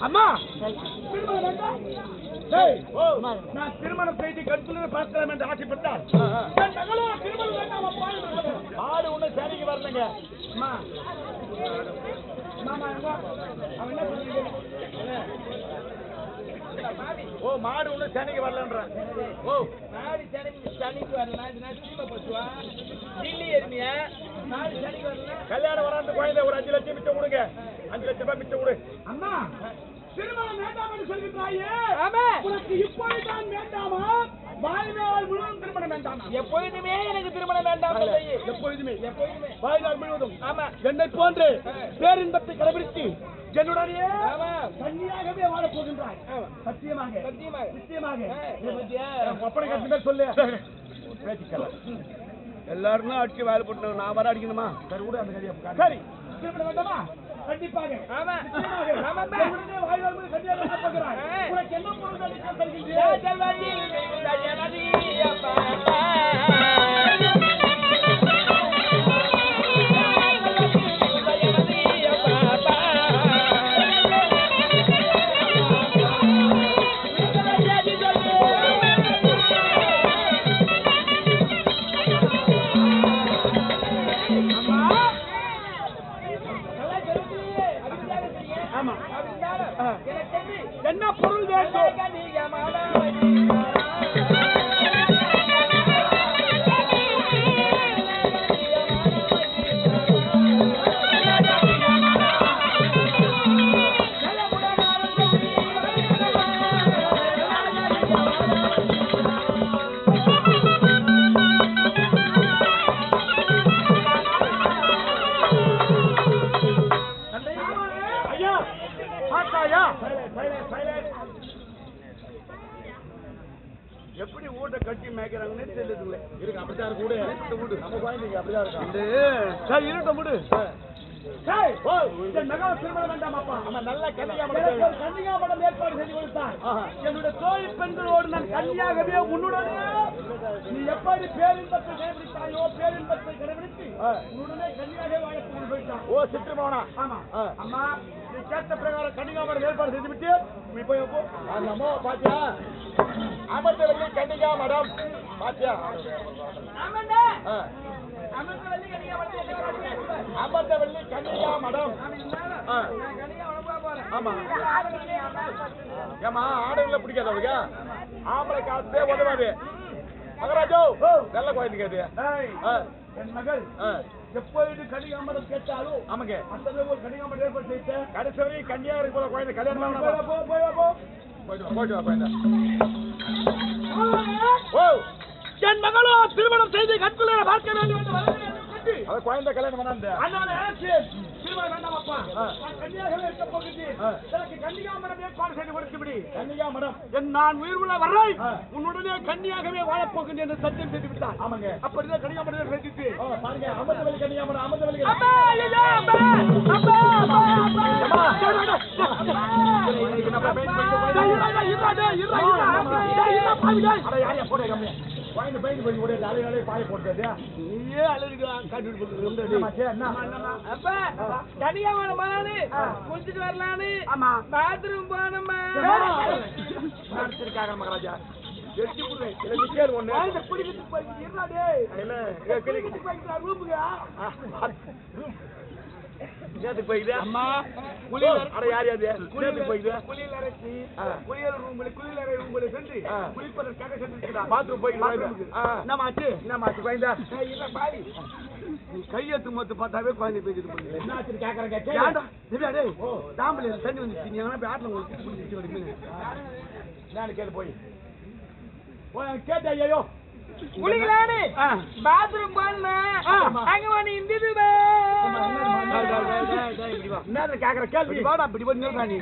அம்மா. நான் செய்து கண்குளிர் பார்க்கலாம் என்று சொல்லுங்கள். ஆடு ஒண்ணு சரிக்கு வரலங்க. அம்மா. மாமா எங்க? அவன் என்ன சொல்றீங்க ஓ மாடு ஒண்ணு சேனைக்கு வரலன்றான் ஓ. நாடி சனிக்கு சனிக்கு வரலாம் இது நான் சீமை பசுவா? டில்லி எருமையா வரலாம் கல்யாணம் வராத குழந்தை ஒரு அஞ்சு லட்சம் மிச்சம் கொடுங்க. அஞ்சு லட்சம் ரூபாய் மிச்சம் கொடு. அம்மா திருமணம் வேண்டாம் என்று சொல்கின்றாயே ஆமா உனக்கு இப்பொழுதுதான் வேண்டாமா? வாழ்நாள் முழுவதும் திருமணம் வேண்டாமா. எப்பொழுதுமே எனக்கு திருமணம் வேண்டாம். எப்பொழுதுமே. எப்பொழுதுமே. வாழ்நாள் முழுவதும். ஆமா. என்னை போன்று பேரின்பத்தை கடைபிடித்து என்னுடனே ஆமா. கன்னியாகவே வாழப் போகின்றாய் ஆமா. சத்தியமாக. சத்தியமாக. நிச்சயமாக. இதை பத்தியா? ஒப்பனை கட்டு சொல்லு. பேச்சுக்கலாம் எல்லாரும் அடிச்சு வேலை போட்டு நான் வர அடிக்கணுமா? சரி விடு அந்த கதையை சரி. திருமணம் வேண்டாமா? கண்டிப்பாக. வாழ்நாள். உனக்கு என்ன பொருள் என்ன பொருள் வேண்டும் எப்படி ஊட்ட கட்டி மேய்க்கிறாங்கன்னு தெரியுதுங்களே இருக்கு அப்படித்தான் கூட வீடு. நம்ம குழந்தைங்க அப்படிதான் இருக்கும். சரி இருக்கட்டும் விடு. நகர திருமணம் வேண்டாமாப்பா? எனக்கு ஒரு கன்னிகாமடம் ஏற்பாடு செய்து கொடுத்தார். என்னுடைய தோழி பெண்களோடு நான் கன்னியாகவே உன்னுடனே நீ எப்படி பேரின்பத்தை கடைபிடித்தாயோ பேரின்பத்தை கடைபிடித்து உன்னுடனே கன்னியாகவே வாழப் போகணும்னு சொல்லிட்டான். ஓ சித்திரமோனா? ஆமா. அம்மா நீ கேட்ட பிரகாரம் கன்னிகாமடம் ஏற்பாடு செய்து விட்டு நீ போய் போ அந்த அம்மாவை பாத்தியா? அமர்ந்தவர்களே கன்னிகா மடம். பாத்தியா? ஆ. அமர்ந்தவள்ளி கன்னிகா மடம். ஆமா. ஏமா ஆடுகளை பிடிக்காத அவளுக்கு ஆம்பளை காசே உதவாது. மகராஜோ நல்ல குழந்தைங்க அது. என் மகள் எப்பொழுது கனிகாமரம் கேட்டாலும் ஆமாங்க. அந்த ஒரு கனிகாமரம் ஏற்பாடு செய்த. கடைசி வரையும் கன்னியா இருக்கு போல குழந்தை கல்யாணம் போயிட்டு வா போயிட்டு வா குழந்தை ஓ. என் மகளோ திருமணம் செய்து கற்குள்ள பார்க்க வேண்டும் என்று வருகிறேன் என்று சொல்லி, அது குழந்தை கல்யாணம் பண்ணாந்த அதனால ஆச்சு. திருமணம் வேண்டாம் அப்பா. நான் கன்னியாகவே இருக்க போகிறேன். எனக்கு கன்னிகாமரம் ஏற்பாடு செய்து கொடுத்து விடு. கன்னிகாமரம் என் நான் உயிர் உள்ள வரை ஆ. உன்னுடனே கன்னியாகவே வாழப் போகிறேன் என்று சத்தியம் செய்து விட்டார் ஆமாங்க அப்படிதான் கன்னிகாமரம் செஞ்சுட்டு ஓ, பாருங்க அப்பா ஐயோ குழந்தை பயந்து போய் கூட அலை அலை பாய போட்டது என்னம்மா, சே, என்ன? அப்பா கனியாமரம் போனானு குளிச்சுட்டு வரலான்னு. ஆமா. பாத்ரூம் போனோமா நினைச்சிருக்காங்க மகாராஜா. எட்டி புடுவே இல்ல நிக்கல் ஒண்ணு. குழந்தை குடிக்கிட்டு போய் ரூமுக்கு. நேத்துக்கு போய்க்குது அம்மா குளி அட யார் யாரு நேத்துக்கு போய்க்குது குளியல் ஆ. குளியல் ரூம்ல குளியல் அறை ரூம்ல சென்று. குளிப்பதற்காக சென்று பாத்ரூம் போய்க்குது ஆ. என்னம்மா ஆச்சு என்னம்மா ஆச்சு குழந்தை இல்ல நீ கையெழுத்து மொத்த பார்த்தாவே குழந்தை பேசிட்டு போகுது. என்ன ஆச்சு கேக்குறேன் ஏன்டா கேட்க திவ்யா டேய் தாம்பல தண்ணி வந்துச்சு. நீ எங்கன்னா போய் ஆட்டில் உங்களுக்கு பிடிச்சி வரைக்கும் நான் கேளு போய். போய் கேட்ட ஐயோ குளிக்கலான்னு. ஆ. பாத்ரூம் போனா. அங்க வந்து என்ன கேக்குற கேள்வி வாடா இப்படி நீ?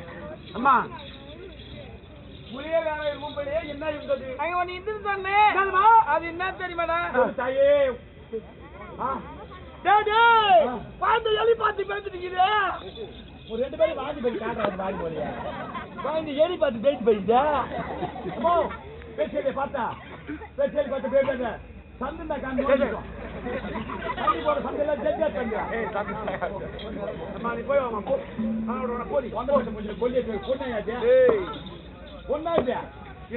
அம்மா. என்ன? அது என்ன தெரியுமாடா? தாயே. பாத்து எலி பாத்து பேசிட்டீங்க ஒரு ரெண்டு பேரும் வாங்கி போய் காட்டுறாங்க வாங்கி போறியா? வாங்கி ஏறி பார்த்து பேசி போயிட்டா? பேசியதை பார்த்தா? பேசியதை பார்த்து பேசுங்க சந்து தான் காண்டி சந்தி போட சந்தையில ஜட்ஜா நீ போய் வாமா போ. அவனோட போடி வந்த வருஷம் கொஞ்சம் கொல்லிய பொண்ணாச்சு ஏய். பொண்ணாச்சு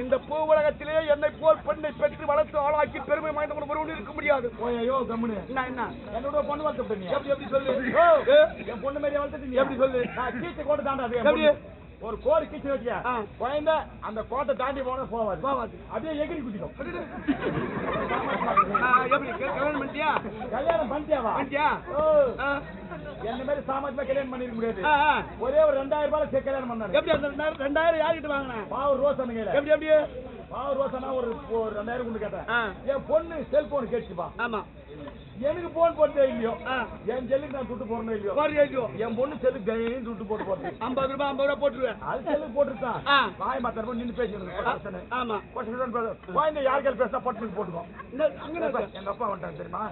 இந்த பூ உலகத்திலே என்னை போல் பெண்ணை பெற்று வளர்த்து ஆளாக்கி பெருமை வாய்ந்தவன் ஒருவன் இருக்க முடியாது. போயோ கம்முனு. என்ன என்ன? என்னோட பொண்ணு வளர்த்து எப்படி எப்படி சொல்லு? என் பொண்ணு மாதிரி வளர்த்துட்டு எப்படி சொல்லு? கீச்சு கோட்டை தாண்டாது எப்படி? ஒரு கோடு கீச்சு வச்சியா. குழந்தை அந்த கோட்டை தாண்டி போனா போவாது. போவாது. அப்படியே எகிரி கல்- கல்யாணம் பண்ணிட்டியா? கல்யாணம் பண்ணிட்டியாவா? பண்ணிட்டியா? என்ன மாதிரி சாமாஜமா கல்யாணம் பண்ணிருக்க முடியாது. ஒரே ஒரு ரெண்டாயிரம் ரூபாய் கல்யாணம் பண்ணாரு. எப்படி அந்த ரெண்டாயிரம் யார்கிட்ட வாங்கினேன்? பாவூர் ரோஸ் அண்ணுங்க எப்படி எப்படி? பாவூர் ரோசனா ஒரு ஒரு ரெண்டாயிரம் கொண்டு கேட்டேன். என் பொண்ணு செல்போன் கேட்டுப்பா ஆமா. எனக்கு போன் போட்டே இல்லையோ. என் செல்லுக்கு நான் துட்டு போறேனோ இல்லையோ? போறியா என் பொண்ணு செல்லுக்கு தைரியம் துட்டு போட்டு போறது ஐம்பது ரூபாய் ஐம்பது ரூபாய் போட்டுருவேன். அது செல்லுக்கு போட்டுருக்கான். வாய் மாத்தாரு நின்று பேசிட்டு ஆமா. குழந்தை யாருக்கால் பேசா பட்டுக்கு போட்டுக்கோ. இந்த- அங்க இருக்கு. எங்க அப்பா வந்துட்டாங்க தெரியுமா?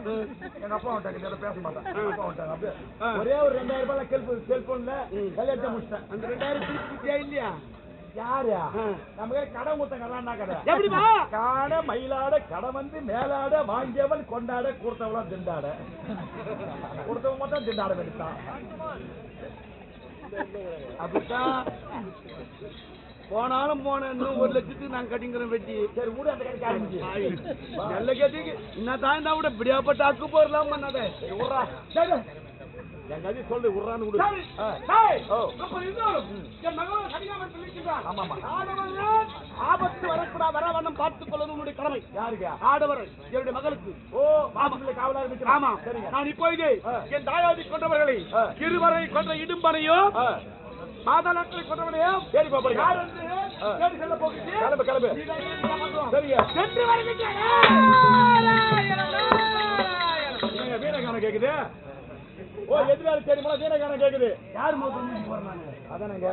எங்க அப்பா வந்துட்டாங்க பேச மாட்டான் அப்பா வந்துட்டாங்க அப்படியே. ஒரே ஒரு ரெண்டாயிரம் ரூபாய் செல்போன் செல்போன்ல கல்யாணத்தை முடிச்சிட்டேன். அந்த ரெண்டாயிரம் இல்லையா? யாரா. நமக்கு கடை முத்த கடான்னா கடை. எப்படிமா காண மயிலாட கடை வந்து மேலாட வாங்கியவன் கொண்டாட கொடுத்தவளாம் திண்டாட. கொடுத்தவன் மட்டும் திண்டாட வேண்டித்தான் அப்படித்தான். போனாலும் போன இன்னும் ஒரு லட்சத்துக்கு நான் கட்டிங்கிறேன் வெட்டி. சரி மூடு அந்த கடைக்கு ஆரம்பிச்சு. நல்ல கட்டிக்கு. என்ன தான் தான் விட இப்படியாப்பட்ட அக்கு போடலாம் பண்ணாதே கதை சொல்லு விட்றான்னு விடு. ஆபத்து வரக்கூடா வர வண்ணம் பார்த்துக் கொள்வது உன்னுடைய கடமை. யாருக்கா ஆடவர்கள் என்னுடைய மகளுக்கு. ஓ மாப்பிள்ளை காவலா இருக்கு ஆமா சரிங்க. நான் இப்போது. என் தாயாதி கொண்டவர்களை. இருவரை கொண்ட இடும்பனையும் ஆ. மாதாளத்தை கொண்டவனையும் சரி பாப்பா யார் என்று. தேடி செல்ல போகிறீர்கள்? கிளம்பு கிளம்பு? சரிங்க. சென்று வருகின்றேன். என்னங்க வீணகானம் கேக்குது. ஓ எதிராளி தெரியுமா வீணகானம் கேக்குது. யார் போடுறாங்க? அதானங்க.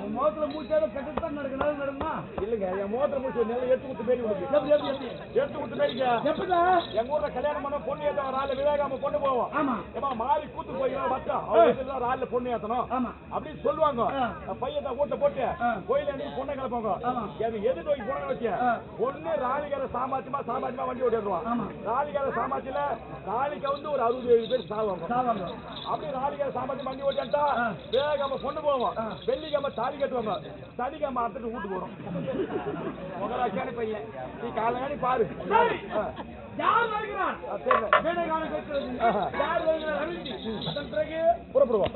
உன் முகத்துல மூச்சாத கட்டுத்தான் நடக்கணும் நடக்குமா? இல்லங்க என் மோதிர முடிச்சு நெல்லை எடுத்து கொடுத்து எப்படி எப்படி எடுத்து கொடுத்து எப்படா எங்க ஊர்ல கல்யாணம் பண்ண பொண்ணு ஏத்த ரால விவேகாம கொண்டு போவோம். ஆமா. ஏமா மாறி கூத்து போய் வச்சோம் அவங்க ரால பொண்ணு ஏத்தணும். அப்படின்னு சொல்லுவாங்க. பையன் வீட்டை போட்டு. கோயில அன்னைக்கு பொண்ணை கிளப்பாங்க. அது எது நோக்கி பொண்ணை வச்சு. பொண்ணு ராணிகார சாமாத்தியமா சாமாத்தியமா வண்டி ஓட்டிடுவான். ராணிகார சாமாத்தியில நாளைக்கு வந்து ஒரு அறுபது ஏழு பேர் சாவாங்க. அப்படி நாளைக்கு சாமாத்தி வண்டி ஓட்டிட்டா. வேகமா பொண்ணு போவோம். வெள்ளிக்கிழமை தாலி கட்டுவாங்க. சனிக்காம அறுத்துட்டு வீட்டுக்கு வரும் உங்களாக்கான பையன். நீ காலையாடி பாரு. புறப்படுவோம்.